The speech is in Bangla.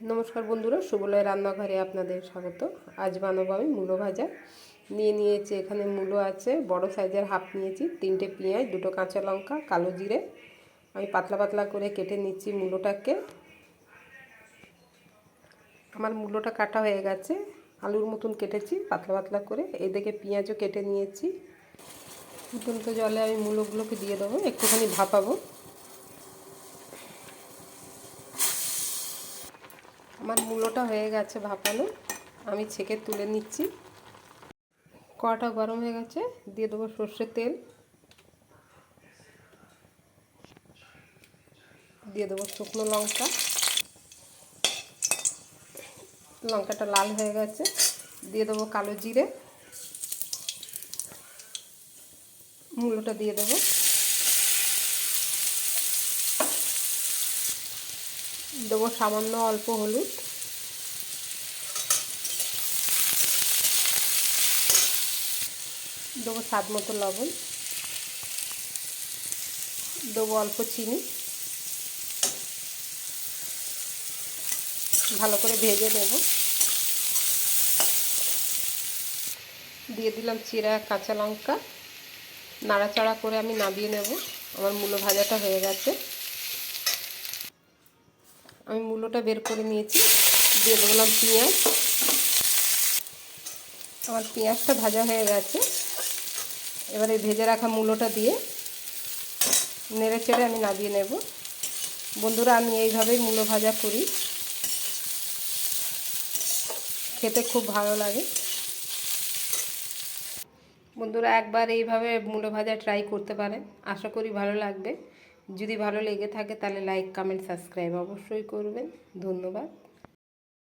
নমস্কার বন্ধুরা সুবলয় রান্নাঘরে আপনাদের স্বাগত। আজ বানাবো আমি মূলো ভাজা। নিয়ে নিয়েছি, এখানে মূলো আছে, বড় সাইজের হাফ নিয়েছি, তিনটে পেঁয়াজ, দুটো কাঁচা লঙ্কা, কালো জিরে। আমি পাতলা পাতলা করে কেটে নিচ্ছি মূলোটাকে। আমার মূলোটা কাটা হয়ে গেছে, আলুর মতন কেটেছি, পাতলা পাতলা করে। এদিকে পেঁয়াজও কেটে নিয়েছি। ফুটন্ত জলে আমি মূলোগুলোকে দিয়ে দেবো, একটুখানি ভাপাবো। আমার মূলোটা হয়ে গেছে ভাপানো। আমি ছেঁকে তুলে নিচ্ছি। কড়াটা গরম হয়ে গেছে, দিয়ে দেবো সর্ষের তেল। দিয়ে দেবো শুকনো লঙ্কা। লঙ্কাটা লাল হয়ে গেছে, দিয়ে দেবো কালো জিরে। মূলোটা দিয়ে দেবো। দেবো সামান্য অল্প হলুদ। দেবো স্বাদ মতো লবণ। দেবো অল্প চিনি। ভালো করে ভেজে নেব। দিয়ে দিলাম চিরা কাঁচা লঙ্কা। নাড়াচাড়া করে আমি নাবিয়ে নেব। আমার মূলো ভাজাটা হয়ে গেছে। আমি মূলোটা বের করে নিয়েছি। দিয়ে দিলাম পেঁয়াজ। আমার পেঁয়াজটা ভাজা হয়ে গেছে। এবারে ভেজে রাখা মূলোটা দিয়ে নেড়ে চেড়ে আমি নামিয়ে নেব। বন্ধুরা, আমি এইভাবেই মূলো ভাজা করি। খেতে খুব ভালো লাগে। বন্ধুরা, একবার এইভাবে মূলো ভাজা ট্রাই করতে পারেন। আশা করি ভালো লাগবে। যদি ভালো লেগে থাকে তাহলে লাইক কমেন্ট সাবস্ক্রাইব অবশ্যই করবেন। ধন্যবাদ।